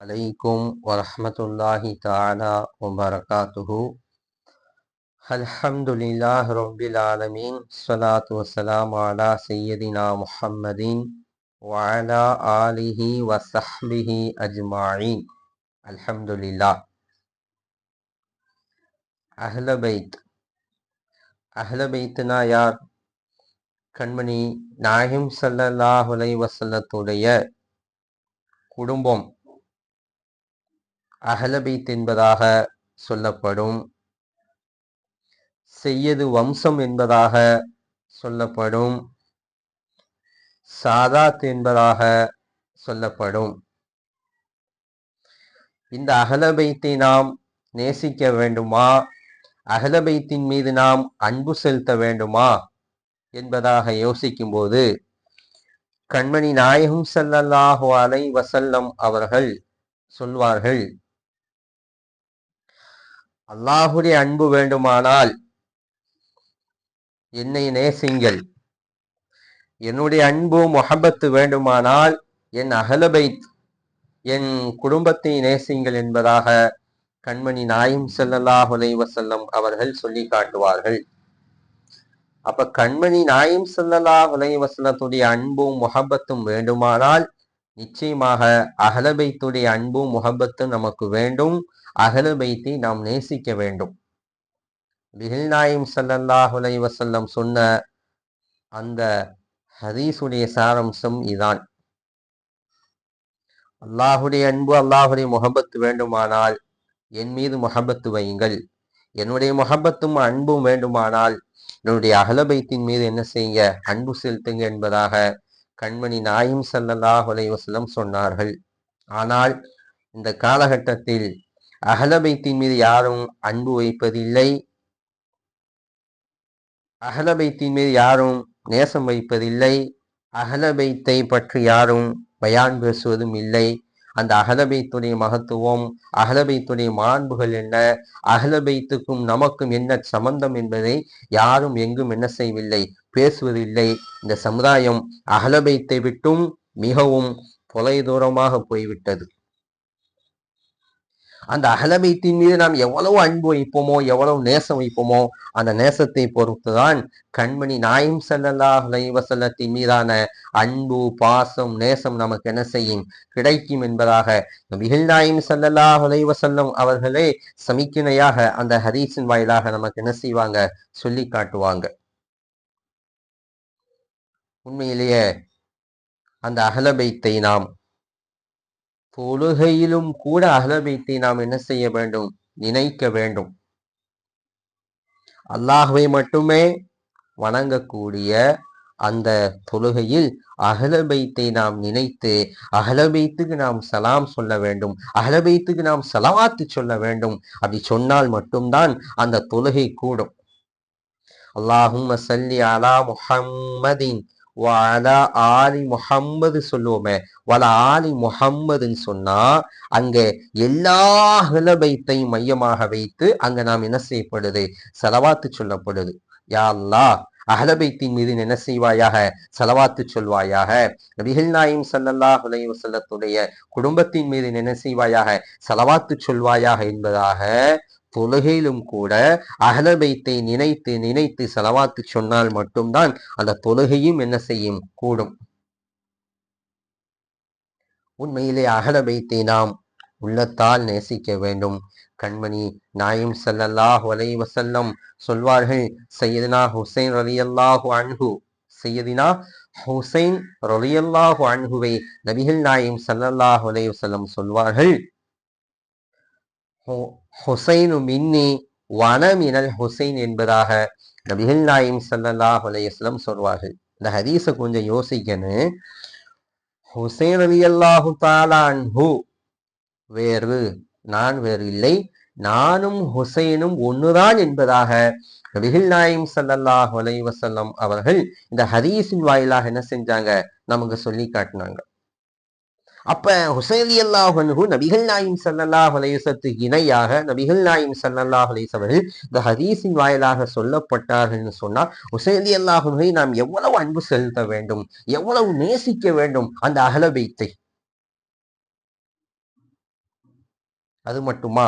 عليكم ورحمة الله تعالى وبركاته الحمد لله رب العالمين الصلاة والسلام على سيدنا محمد وعلى آله وصحبه أجمعين الحمد لله أهل بيت أهل بيتنا யார் கண்மணி நாயகம் ஸல்லல்லாஹு அலைஹி வஸல்லத்துடைய குடும்பம் அகலபைத் என்பதாக சொல்லப்படும். செய்யது வம்சம் என்பதாக சொல்லப்படும். சாதாத் என்பதாக சொல்லப்படும். இந்த அகலபைத்தை நாம் நேசிக்க வேண்டுமா? அகலபைத்தின் மீது நாம் அன்பு செலுத்த வேண்டுமா? என்பதாக யோசிக்கும்போது கண்மணி நாயகம் ஸல்லல்லாஹு அலை வசல்லம் அவர்கள் சொல்வார்கள் அல்லாஹுடைய அன்பு வேண்டுமானால் என்னை நேசிங்கள். என்னுடைய அன்பு முகபத்து வேண்டுமானால் என் அகலபைத் என் குடும்பத்தை நேசிங்கள் என்பதாக கண்மணி நாயும் ஸல்லல்லாஹு அலைஹி அவர்கள் சொல்லி காட்டுவார்கள். அப்ப கண்மணி நாயும் ஸல்லல்லாஹு அலைஹி அன்பும் முகபத்தும் வேண்டுமானால் நிச்சயமாக அகலபைத்துடைய அன்பும் முகபத்தும் நமக்கு வேண்டும். அகலுபைத்தை நாம் நேசிக்க வேண்டும். பிகில் நாயும் சல்லல்லாஹுலை வசல்லம் சொன்ன அந்த ஹதீஸுடைய சாரம்சம் இதான். அல்லாஹுடைய அன்பு அல்லாஹுடைய முகபத்து வேண்டுமானால் என் மீது முகபத்து வையுங்கள். என்னுடைய முகபத்தும் அன்பும் வேண்டுமானால் என்னுடைய அகலபைத்தின் மீது என்ன செய்யுங்க? அன்பு செலுத்துங்க என்பதாக கண்மணி நாயும் ஸல்லல்லாஹு வசலம் சொன்னார்கள். ஆனால் இந்த காலகட்டத்தில் அகலபைத்தின் மீது யாரும் அன்பு வைப்பதில்லை. அகலபைத்தின் மீது யாரும் நேசம் வைப்பதில்லை. அகலபைத்தை பற்றி யாரும் பயான் பேசுவதும் இல்லை. அந்த அகலபைத்துடைய மகத்துவம் அகலபைத்துடைய மாண்புகள் என்ன? அகலபைத்துக்கும் நமக்கும் என்ன சம்பந்தம் என்பதை யாரும் எங்கும் என்ன செய்யவில்லை பேசுவதில்லை. இந்த சமுதாயம் அகலபைத்தை விட்டும் மிகவும் தொலைதூரமாக போய்விட்டது. அந்த அகலமைத்தின் மீது நாம் எவ்வளவு அன்பு வைப்போமோ எவ்வளவு நேசம் வைப்போமோ அந்த நேசத்தை பொறுத்துதான் கண்மணி நாயும் ஸல்லல்லாஹு அலைஹி மீதான அன்பு பாசம் நேசம் நமக்கு என்ன செய்யும்? கிடைக்கும் என்பதாக நபிகள் நாயும் ஸல்லல்லாஹு அலைஹி அவர்களே சமிக்கிணையாக அந்த ஹரீஸின் வாயிலாக நமக்கு என்ன செய்வாங்க? சொல்லி காட்டுவாங்க. உண்மையிலேயே அந்த அகலபைத்தை நாம் தொழுகையிலும் கூட அகலபைத்தை நாம் என்ன செய்ய வேண்டும்? நினைக்க வேண்டும். அல்லாஹுவை மட்டுமே வணங்கக்கூடிய அந்த தொழுகையில் அகலபைத்தை நாம் நினைத்து அகலபைத்துக்கு நாம் சலாம் சொல்ல வேண்டும் அகலபைத்துக்கு நாம் சலவாத்து சொல்ல வேண்டும். அப்படி சொன்னால் மட்டும்தான் அந்த தொழுகை கூடும். அல்லாஹும் சல்லி அலா முஹம்மதின் வல ஆலி முஹம்மது சொல்லுவோமே. வல ஆலி முஹம்மதுன்னு சொன்னா அங்க எல்லா அகலபைத்தையும் மையமாக வைத்து அங்க நாம் என்ன செய்யப்படுது? செலவாத்து சொல்லப்படுது. யா அல்லாஹ் அகலபைத்தின் மீது என்ன செய்வாயாக? செலவாத்து சொல்வாயாக. நபிகள் நாயும் சல்லல்லா அலைஹி குடும்பத்தின் மீது என்ன செய்வாயாக? செலவாத்து சொல்வாயாக என்பதாக தொழுகையிலும் கூட அகலபைத்தை நினைத்து நினைத்து செலவாத்து சொன்னால் மட்டும்தான் அந்த தொழுகையும் என்ன செய்யும்? கூடும். உண்மையிலே அகலபைத்தை நாம் உள்ளத்தால் நேசிக்க வேண்டும். கண்மணி நாயும் ஸல்லல்லாஹு அலைஹி வசல்லம் சொல்வார்கள் சையதினா ஹுசைன் ரலியல்லாஹு அன்ஹு. சையதினா ஹுசைன் ரலியல்லாஹு அன்ஹுவை நபிகள் நாயும் செல்லல்லாஹ் அலைஹி வசல்லம் சொல்வார்கள் ஹுசைனு மின்னி வனமினல் ஹுசைன் என்பதாக நபிகள் நாயும் ஸல்லல்லாஹு அலைஹி சொல்வார்கள். இந்த ஹதீஸை கொஞ்சம் யோசிக்கணும். ஹுசைன் ரலியல்லாஹு தாலான் ஹூ வேறு நான் வேறு இல்லை நானும் ஹுசைனும் ஒன்றுதான் என்பதாக நபிகள் நாயும் ஸல்லல்லாஹு அலைஹி அவர்கள் இந்த ஹதீஸின் வாயிலாக என்ன செஞ்சாங்க? நமக்கு சொல்லி காட்டினாங்க. அப்ப ஹுசைலி அல்லாஹன்ஹு நபிகள் நாயும் சல்லல்லாஹ் அலைஹி இணையாக நபிகள் நாயும் சல்லல்லாஹ் அலேஸ் அவர்கள் இந்த ஹதீஸின் வாயிலாக சொல்லப்பட்டார்கள்னு சொன்னால் ஹுசைலி அல்லாஹுவை நாம் எவ்வளவு அன்பு செலுத்த வேண்டும்? எவ்வளவு நேசிக்க வேண்டும் அந்த அகலபைத்தை அது மட்டுமா?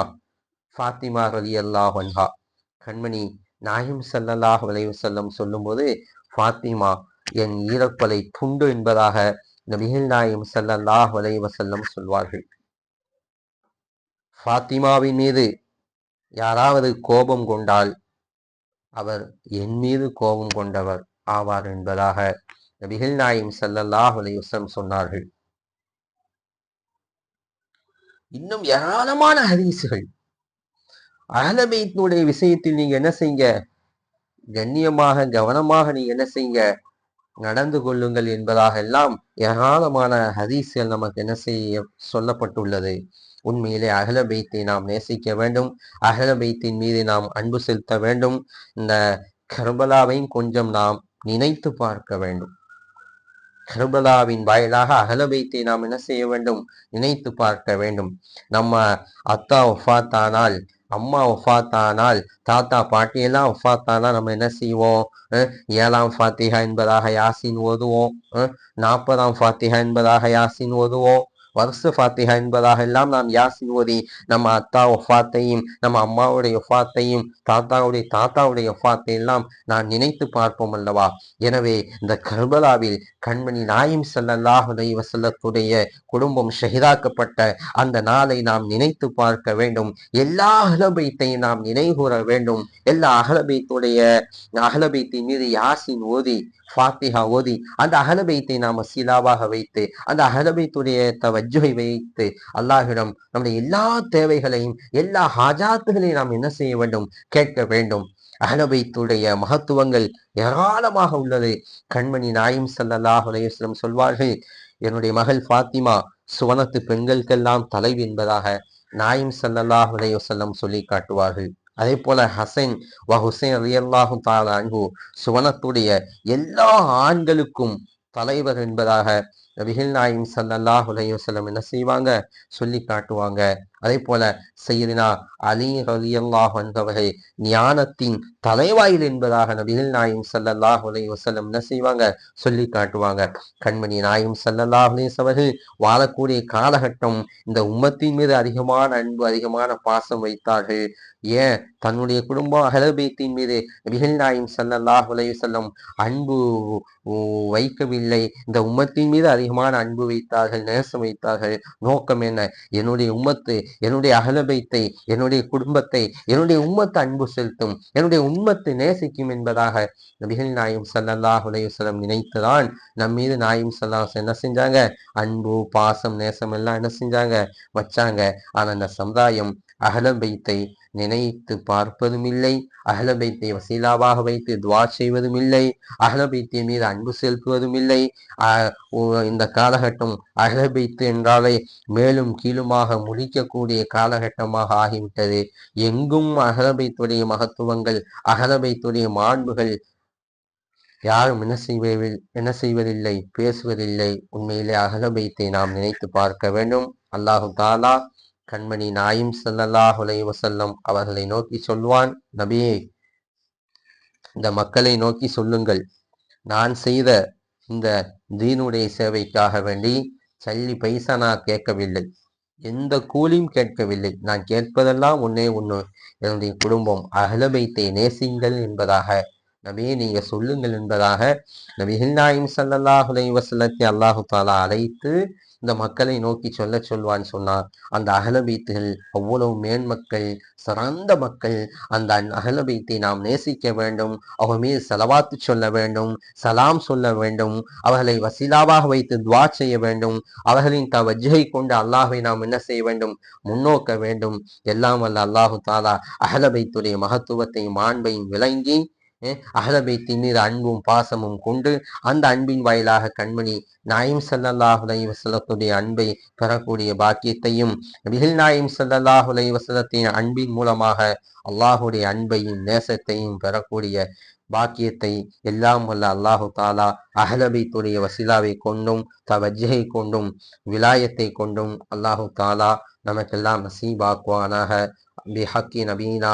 ஃபாத்திமா ரலி அல்லாஹ் அன்ஹா கண்மணி நாயும் சல்லல்லாஹ் அலைவசல்லம் சொல்லும்போது ஃபாத்திமா என் ஈரப்பலை துண்டு என்பதாக நபிகள் நாயும் வலை வசல்லம் சொல்வார்கள். ஃபாத்திமாவின் மீது யாராவது கோபம் கொண்டால் அவர் என் மீது கோபம் கொண்டவர் ஆவார் என்பதாக நபிகள் நாயும் சல்லல்லாஹ் வலைவசம் சொன்னார்கள். இன்னும் ஏராளமான ஹதீசுகள் அகலபைத்தினுடைய விஷயத்தில் நீங்க என்ன செய்யுங்க? கண்ணியமாக கவனமாக நீங்க என்ன செய்யுங்க? நடந்து கொள்ளுங்கள் என்பதாக எல்லாம் ஏராளமான ஹதீஸ்கள் நமக்கு என்ன செய்ய சொல்லப்பட்டுள்ளது. உண்மையிலே அகல பைத்தை நாம் நேசிக்க வேண்டும். அகல பைத்தின் மீது நாம் அன்பு செலுத்த வேண்டும். இந்த கர்பலாவையும் கொஞ்சம் நாம் நினைத்து பார்க்க வேண்டும். கர்பலாவின் வாயிலாக அகலபைத்தை நாம் என்ன செய்ய வேண்டும்? நினைத்து பார்க்க வேண்டும். நம்ம அத்தா ஒஃபாத்தானால் அம்மா ஒஃபாத்தானால் தாத்தா பாட்டியெல்லாம் ஒஃபாத்தானால் நம்ம என்ன செய்வோம்? ஏழாம் ஃபாத்திகா என்பதாக யாசின் ஓதுவோம். நாற்பதாம் ஃபாத்திகா என்பதாக யாசின் ஓதுவோம். வருஷ ஃபாத்திகா என்பதாக எல்லாம் நாம் யாசின் ஓதி நம்ம அத்தா ஒஃபாத்தையும் நம்ம அம்மாவுடைய ஒஃபாத்தையும் தாத்தாவுடைய தாத்தாவுடைய ஒஃபாத்தை எல்லாம் நான் நினைத்து பார்ப்போம் அல்லவா? எனவே இந்த கர்பலாவில் கண்மணி நாயும் செல்லல்லாஹ் செல்லத்துடைய குடும்பம் ஷஹிதாக்கப்பட்ட அந்த நாளை நாம் நினைத்து பார்க்க வேண்டும். எல்லா அகலபைத்தையும் நாம் நினைவுகூற வேண்டும். எல்லா அகலபைத்துடைய அகலபைத்தின் மீது யாசின் ஓதி ஃபாத்திஹா ஓதி அந்த அகலபைத்தை நாம சீலாவாக வைத்து அந்த அகலபைத்துடைய தவஜுவை வைத்து அல்லாஹிடம் நம்முடைய எல்லா தேவைகளையும் எல்லா ஹாஜாத்துகளையும் நாம் என்ன செய்ய வேண்டும்? கேட்க வேண்டும். அகலபைத்துடைய மகத்துவங்கள் ஏராளமாக உள்ளது. கண்மணி நாயும் சல்லாஹ் அலையம் சொல்வார்கள் என்னுடைய மகள் ஃபாத்திமா சுவனத்து பெண்களுக்கெல்லாம் தலைவி என்பதாக நாயும் சல்லல்லாஹ் செல்லம் சொல்லி காட்டுவார்கள். அதே போல ஹசைன் வ ஹுசைன் அலியல்லாஹும் தாலா அன்பு சுவனத்துடைய எல்லா ஆண்களுக்கும் தலைவர் என்பதாக நபிகள் நாயின் சல்லல்லாஹ் உலையுசல்லம் என்ன செய்வாங்க? சொல்லி காட்டுவாங்க. அதே போல செய்தினா அலி ரலியல்லாஹ் என்பவர்கள் ஞானத்தின் தலைவாயில் என்பதாக நபிகள் நாயும் சல்லல்லாஹ் உலையுசல்லம் என்ன செய்வாங்க? சொல்லி காட்டுவாங்க. கண்மணி நாயும் சல்லல்லாஹ் அவர்கள் வாழக்கூடிய காலகட்டம் இந்த உம்மத்தின் மீது அதிகமான அன்பு அதிகமான பாசம் வைத்தார்கள். ஏன்? தன்னுடைய குடும்பம் அகலபேத்தின் மீது நபிகள் நாயும் சல்லல்லாஹ் உலையுசல்லம் அன்பு வைக்கவில்லை. இந்த உம்மத்தின் மீது அதிகமான அன்பு வைத்தார்கள் நேசம் வைத்தார்கள். நோக்கம் என்ன? என்னுடைய உம்மத்து என்னுடைய அகலபைத்தை என்னுடைய குடும்பத்தை என்னுடைய உம்மத்து அன்பு செலுத்தும் என்னுடைய உம்மத்தை நேசிக்கும் என்பதாக நபிகள் நாயும் சல்லாஹ் உலகம் நினைத்துதான் நம் மீது நாயும் சல்லாஹ் என்ன செஞ்சாங்க? அன்பு பாசம் நேசம் எல்லாம் என்ன செஞ்சாங்க? வச்சாங்க. ஆனா அந்த சமுதாயம் அகலபைத்தை நினைத்து பார்ப்பதும் இல்லை அகலபைத்தை வசீலாவாக வைத்து துவா செய்வதும் இல்லை மீது அன்பு செலுத்துவதும் இல்லை இந்த காலகட்டம் அகலபைத்து என்றாலே மேலும் கீழுமாக முடிக்கக்கூடிய காலகட்டமாக ஆகிவிட்டது. எங்கும் அகலபைத்துடைய மகத்துவங்கள் அகலபைத்துடைய மாண்புகள் யாரும் என்ன செய்வதில் என்ன செய்வதில்லை பேசுவதில்லை. உண்மையிலே அகலபைத்தை நாம் நினைத்து பார்க்க வேண்டும். அல்லாஹு தாலா கண்மணி நாயும் சல்லல்லாஹ் வசல்லம் அவர்களை நோக்கி சொல்வான் நபியே இந்த மக்களை நோக்கி சொல்லுங்கள். நான் செய்த இந்த தீனுடைய சேவைக்காக வேண்டி சல்லி பைசா நான் கேட்கவில்லை. எந்த கூலியும் கேட்கவில்லை. நான் கேட்பதெல்லாம் ஒன்னே ஒன்று என்னுடைய குடும்பம் அகலபைத்தை நேசிங்கள் என்பதாக. நபியை நீங்க சொல்லுங்கள் என்பதாக நபிகள் நாயும் சல்லாஹ் வசல்லத்தை அல்லாஹு தாலா அழைத்து இந்த மக்களை நோக்கி சொல்ல சொல்வான்னு சொன்னார். அந்த அகலபீத்துகள் அவ்வளவு மேன்மக்கள் சிறந்த மக்கள் அந்த அகலபீத்தை நாம் நேசிக்க வேண்டும். அவங்க மீது செலவாத்து சொல்ல வேண்டும் சலாம் சொல்ல வேண்டும் அவர்களை வசீலாவாக வைத்து துவா செய்ய வேண்டும் அவர்களின் தவஜை கொண்டு அல்லாஹை நாம் என்ன செய்ய வேண்டும்? முன்னோக்க வேண்டும். எல்லாம் அல்ல அல்லாஹு தாலா அகலபைத்துடைய மகத்துவத்தையும் மாண்பையும் விளங்கி அகலபைத்தின் மீது அன்பும் பாசமும் கொண்டு அந்த அன்பின் வாயிலாக கண்மணி நாயம் சல்லாஹுலை வசலத்துடைய அன்பை பெறக்கூடிய பாக்கியத்தையும் மிகில் நாயம் சல்லாஹுலை வசலத்தின் அன்பின் மூலமாக அல்லாஹுடைய அன்பையும் நேசத்தையும் பெறக்கூடிய பாக்கியத்தை எல்லாம் வல்ல அல்லாஹு தாலா அகலபைத்துடைய வசிலாவை கொண்டும் தவஜை கொண்டும் விலாயத்தை கொண்டும் அல்லாஹு தாலா நமக்கெல்லாம் நசீபாக்குவானாக. பிஹக்கி நபீனா